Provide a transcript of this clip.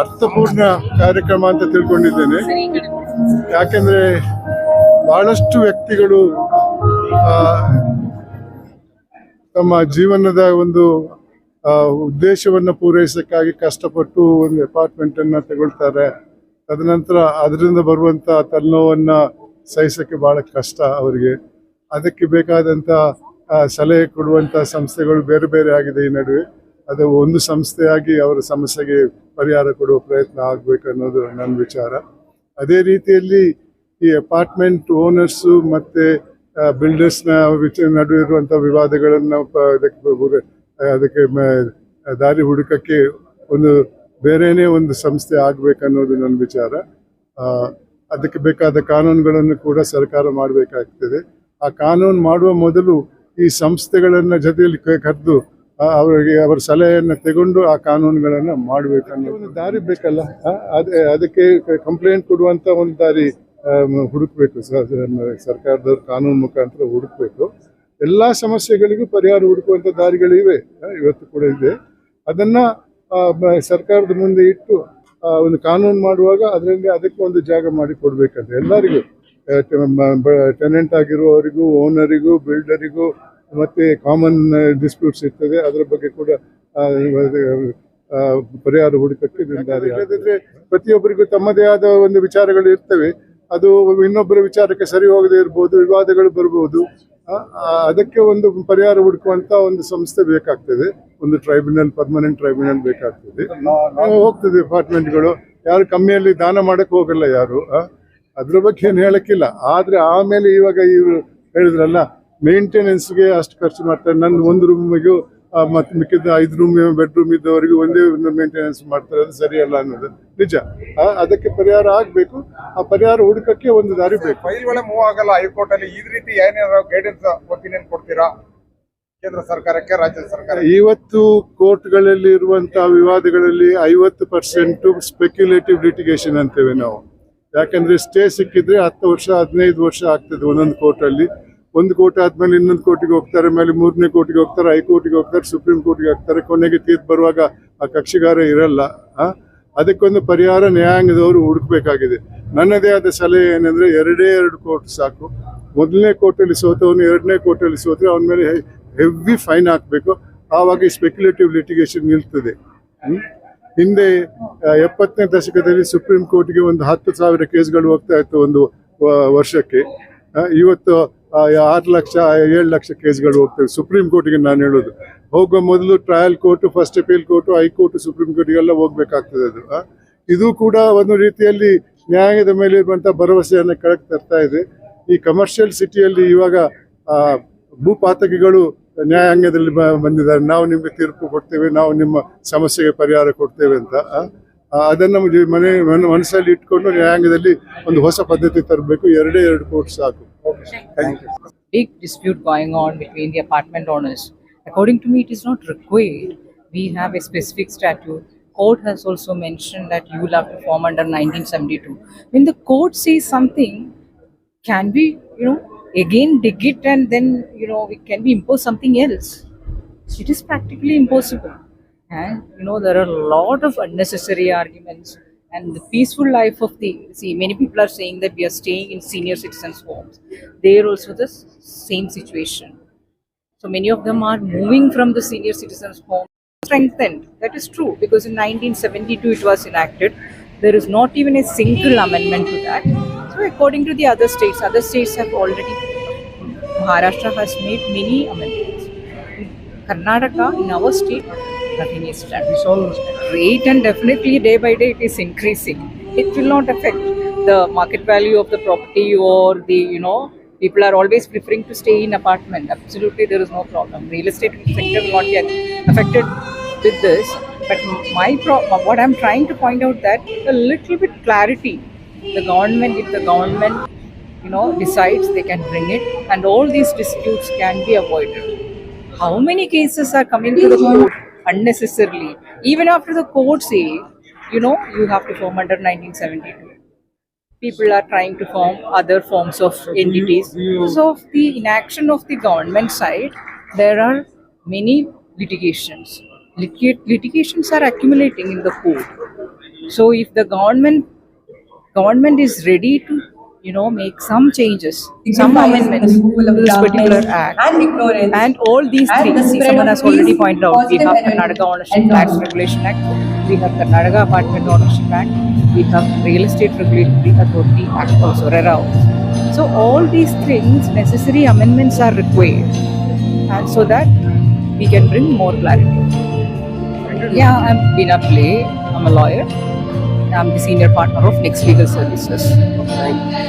ಅರ್ಥಪೂರ್ಣ ಕಾರ್ಯಕ್ರಮ ಅಂತ ತಿಳ್ಕೊಂಡಿದ್ದೇನೆ. ಯಾಕೆಂದ್ರೆ ಬಹಳಷ್ಟು ವ್ಯಕ್ತಿಗಳು ತಮ್ಮ ಜೀವನದ ಒಂದು ಉದ್ದೇಶವನ್ನು ಪೂರೈಸಕ್ಕಾಗಿ ಕಷ್ಟಪಟ್ಟು ಒಂದು ಅಪಾರ್ಟ್ಮೆಂಟ್ ಅನ್ನ ತಗೊಳ್ತಾರೆ. ತದನಂತರ ಅದರಿಂದ ಬರುವಂತ ತಲೆನೋವನ್ನ ಸಹಿಸಕ್ಕೆ ಬಹಳ ಕಷ್ಟ ಅವರಿಗೆ. ಅದಕ್ಕೆ ಬೇಕಾದಂತ ಸಲಹೆ ಕೊಡುವಂತ ಸಂಸ್ಥೆಗಳು ಬೇರೆ ಬೇರೆ ಆಗಿದೆ ಈ ನಡುವೆ. ಅದು ಒಂದು ಸಂಸ್ಥೆಯಾಗಿ ಅವರ ಸಮಸ್ಯೆಗೆ ಪರಿಹಾರ ಕೊಡುವ ಪ್ರಯತ್ನ ಆಗಬೇಕು ಅನ್ನೋದು ನನ್ನ ವಿಚಾರ. ಅದೇ ರೀತಿಯಲ್ಲಿ ಈ ಅಪಾರ್ಟ್ಮೆಂಟ್ ಓನರ್ಸು ಮತ್ತೆ ಬಿಲ್ಡರ್ಸ್ನ ನಡುವೆ ಇರುವಂಥ ವಿವಾದಗಳನ್ನು ಅದಕ್ಕೆ ಅದಕ್ಕೆ ದಾರಿ ಹುಡುಕಕ್ಕೆ ಒಂದು, ಬೇರೆನೇ ಒಂದು ಸಂಸ್ಥೆ ಆಗಬೇಕನ್ನೋದು ನನ್ನ ವಿಚಾರ. ಅದಕ್ಕೆ ಬೇಕಾದ ಕಾನೂನುಗಳನ್ನು ಕೂಡ ಸರ್ಕಾರ ಮಾಡಬೇಕಾಗ್ತದೆ. ಆ ಕಾನೂನು ಮಾಡುವ ಮೊದಲು ಈ ಸಂಸ್ಥೆಗಳನ್ನು ಜೊತೆಯಲ್ಲಿ ಕರೆದು ಅವರಿಗೆ ಅವರ ಸಲಹೆಯನ್ನು ತಗೊಂಡು ಆ ಕಾನೂನುಗಳನ್ನು ಮಾಡಬೇಕನ್ನೋ ಒಂದು ದಾರಿ ಬೇಕಲ್ಲ? ಅದೇ ಅದಕ್ಕೆ ಕಂಪ್ಲೇಂಟ್ ಕೊಡುವಂತ ಒಂದು ದಾರಿ ಹುಡುಕಬೇಕು. ಸರ್ಕಾರದವ್ರ ಕಾನೂನು ಮುಖಾಂತರ ಹುಡುಕ್ಬೇಕು. ಎಲ್ಲಾ ಸಮಸ್ಯೆಗಳಿಗೂ ಪರಿಹಾರ ಹುಡುಕುವಂತ ದಾರಿಗಳಿವೆ. ಇವತ್ತು ಕೂಡ ಇದೆ. ಅದನ್ನ ಸರ್ಕಾರದ ಮುಂದೆ ಇಟ್ಟು ಒಂದು ಕಾನೂನು ಮಾಡುವಾಗ ಅದರಲ್ಲಿ ಅದಕ್ಕೆ ಒಂದು ಜಾಗ ಮಾಡಿ ಕೊಡ್ಬೇಕಂತ ಎಲ್ಲರಿಗೂ. ಟೆನೆಂಟ್ ಆಗಿರುವವರಿಗೂ ಓನರಿಗೂ ಬಿಲ್ಡರಿಗೂ ಮತ್ತೆ ಕಾಮನ್ ಡಿಸ್ಪ್ಯೂಟ್ಸ್ ಇರ್ತದೆ ಅದರ ಬಗ್ಗೆ ಕೂಡ ಆ, ಪರಿಹಾರ ಹುಡುಕಕ್ಕೆ ಇಲ್ಲದಿದ್ರೆ ಪ್ರತಿಯೊಬ್ಬರಿಗೂ ತಮ್ಮದೇ ಆದ ಒಂದು ವಿಚಾರಗಳು ಇರ್ತವೆ. ಅದು ಇನ್ನೊಬ್ಬರ ವಿಚಾರಕ್ಕೆ ಸರಿ ಹೋಗದೆ ಇರ್ಬೋದು ವಿವಾದಗಳು ಬರ್ಬೋದು. ಅದಕ್ಕೆ ಒಂದು ಪರಿಹಾರ ಹುಡುಕುವಂತ ಒಂದು ಸಂಸ್ಥೆ ಬೇಕಾಗ್ತದೆ. ಒಂದು ಟ್ರೈಬ್ಯುನಲ್ ಪರ್ಮನೆಂಟ್ ಟ್ರೈಬ್ಯುನಲ್ ಬೇಕಾಗ್ತದೆ. ಹೋಗ್ತದೆ ಡಿಪಾರ್ಟ್ಮೆಂಟ್ಗಳು ಯಾರು ಕಮ್ಮಿಯಲ್ಲಿ ದಾನ ಮಾಡಕ್ಕೆ ಹೋಗಲ್ಲ ಯಾರು ಅದ್ರ ಬಗ್ಗೆ ಏನು ಹೇಳಕ್ಕಿಲ್ಲ. ಆದ್ರೆ ಆಮೇಲೆ ಇವಾಗ ಇವರು ಹೇಳಿದ್ರಲ್ಲ ಮೇಂಟೆನೆನ್ಸ್ಗೆ ಅಷ್ಟು ಖರ್ಚು ಮಾಡ್ತಾರೆ. ನನ್ನ ಒಂದು ರೂಮಿಗೂ ಮತ್ತೆ ಮಿಕ್ಕಿದ ಐದು ರೂಮ್ ಬೆಡ್ರೂಮ್ ಇದ್ದವರಿಗೆ ಒಂದೇ ಒಂದು ಮೇಂಟೆನೆನ್ಸ್ ಮಾಡ್ತಾರೆ. ಅದು ಸರಿಯಲ್ಲ ಅನ್ನೋದು. ನಿಜ. ಅದಕ್ಕೆ ಪರಿಹಾರ ಆಗ್ಬೇಕು. ಆ ಪರಿಹಾರ ಹುಡುಕಕ್ಕೆ ಒಂದು ದಾರಿ ಬೇಕು. ಐದು ಗಳೇ ಮೂವ್ ಆಗಲ್ಲ ಹೈಕೋರ್ಟ್ ಅಲ್ಲಿ ಈ ರೀತಿ ಏನಾರ ಗೈಡೆನ್ಸ್ ಒಪಿನಿಯನ್ ಕೊಡ್ತೀರಾ? ಕೇಂದ್ರ ಸರ್ಕಾರಕ್ಕೆ ರಾಜ್ಯ ಸರ್ಕಾರ ಇವತ್ತು ಕೋರ್ಟ್ಗಳಲ್ಲಿ ಇರುವಂತಹ ವಿವಾದಗಳಲ್ಲಿ ಐವತ್ತು ಪರ್ಸೆಂಟ್ ಸ್ಪೆಕ್ಯುಲೇಟಿವ್ ಲಿಟಿಗೇಷನ್ ಅಂತೇವೆ ನಾವು. ಯಾಕಂದ್ರೆ ಸ್ಟೇ ಸಿಕ್ಕಿದ್ರೆ ಹತ್ತು ವರ್ಷ ಹದಿನೈದು ವರ್ಷ ಆಗ್ತದೆ ಒಂದೊಂದು ಕೋರ್ಟಲ್ಲಿ ಒಂದು ಕೋಟಿ ಆದ್ಮೇಲೆ ಇನ್ನೊಂದು ಕೋಟಿಗೆ ಹೋಗ್ತಾರೆ ಮೇಲೆ ಮೂರನೇ ಕೋಟಿಗೆ ಹೋಗ್ತಾರೆ ಹೈಕೋರ್ಟಿಗೆ ಹೋಗ್ತಾರೆ, ಸುಪ್ರೀಂ ಕೋರ್ಟಿಗೆ ಹೋಗ್ತಾರೆ, ಕೊನೆಗೆ ತೀರ್ಪು ಬರುವಾಗ ಆ ಕಕ್ಷಿಗಾರ ಇರಲ್ಲ? ಅದಕ್ಕೊಂದು ಪರಿಹಾರ ನ್ಯಾಯಾಂಗದವರು ಹುಡುಕ್ಬೇಕಾಗಿದೆ. ನನ್ನದೇ ಆದ ಸಲಹೆ ಏನಂದ್ರೆ ಎರಡೇ ಎರಡು ಕೋರ್ಟ್ ಸಾಕು. ಮೊದಲನೇ ಕೋರ್ಟಲ್ಲಿ ಸೋತವನು, ಎರಡನೇ ಕೋರ್ಟಲ್ಲಿ ಸೋತ್ರೆ ಅವನ ಮೇಲೆ ಹೆವಿ ಫೈನ್ ಹಾಕಬೇಕು. ಆವಾಗ ಸ್ಪೆಕ್ಯುಲೇಟಿವ್ ಲಿಟಿಗೇಷನ್ ನಿಲ್ತದೆ. ಹಿಂದೆ ಎಪ್ಪತ್ತನೇ ದಶಕದಲ್ಲಿ ಸುಪ್ರೀಂ ಕೋರ್ಟ್ಗೆ ಒಂದು ಹತ್ತು ಸಾವಿರ ಕೇಸ್ಗಳು ಹೋಗ್ತಾ ಇತ್ತು ಒಂದು ವರ್ಷಕ್ಕೆ. ಇವತ್ತು ಆರು ಲಕ್ಷ, ಏಳು ಲಕ್ಷ ಕೇಸ್ಗಳು ಹೋಗ್ತವೆ. ಸುಪ್ರೀಂ ಕೋರ್ಟ್ಗೆ ನಾನು ಹೇಳೋದು. ಹೋಗುವ ಮೊದಲು trial court first appeal court high court supreme ಕೋರ್ಟಿಗೆಲ್ಲ ಹೋಗ್ಬೇಕಾಗ್ತದೆ ಅದು. ಇದು ಕೂಡ ಒಂದು ರೀತಿಯಲ್ಲಿ ನ್ಯಾಯದ ಮೇಲೆ ಇರುವಂತಹ ಭರವಸೆಯನ್ನು ಕೆಳಗೆ ತರ್ತಾ ಇದೆ. ಈ ಕಮರ್ಷಿಯಲ್ ಸಿಟಿಯಲ್ಲಿ ಇವಾಗ ಭೂಪಾತಕಿಗಳು ನ್ಯಾಯಾಂಗದಲ್ಲಿ ಬಂದಿದ್ದಾರೆ. ನಾವು ನಿಮಗೆ ತೀರ್ಪು ಕೊಡ್ತೇವೆ, ನಾವು ನಿಮ್ಮ ಸಮಸ್ಯೆಗೆ ಪರಿಹಾರ ಕೊಡ್ತೇವೆ ಅಂತ. ಅದನ್ನ ಮನ- ಮನಸ್ಸಲ್ಲಿ ಇಟ್ಕೊಂಡು ನ್ಯಾಯಾಂಗದಲ್ಲಿ ಒಂದು ಹೊಸ ಪದ್ಧತಿ ತರಬೇಕು. ಎರಡೇ ಎರಡು ಕೋರ್ಟ್ ಸಾಕು. Big dispute going on between the apartment owners. According to me, it is not required. We have a specific statute. Court has also mentioned that you will have to form under 1972. When the court says something, can we, you know, again dig it and then, you know, we can we impose something else? It is practically impossible. And, you know, there are a lot of unnecessary arguments. And the peaceful life of the, see, many people are saying that we are staying in senior citizens' homes. They are also the same situation. So many of them are moving from the senior citizens' home strengthened. That is true because in 1972 it was enacted. There is not even a single amendment to that. So according to the other states, other states have already. Maharashtra has made many amendments. In Karnataka, in our state, nothing is all great and definitely day by day it is increasing. It will not affect the market value of the property or the you know people are always preferring to stay in apartment. Absolutely, there is no problem. Real estate sector will not get affected with this. But my pro- what I'm trying to point out that a little bit clarity. The government, if the government you know decides they can bring it, and all these disputes can be avoided. How many cases are coming to the court unnecessarily? Even after the court say, you know, you have to form under 1972 people are trying to form other forms of entities. Because of the inaction of the government side, there are many litigations. Litigate, litigations are accumulating in the court. So if the government government is ready to, you know, make some changes, some amendments to this particular act, and ignorance. and all these And things, the someone has already pointed out. We have Karnataka Ownership Tax. Regulation Act, we have Karnataka Apartment Ownership Act, we have Real Estate Regulatory Authority Act also, RERA. So all these things, necessary amendments are required, and so that we can bring more clarity. Yeah, I'm Bina Play. I'm a lawyer. I'm the senior partner of Next Legal Services.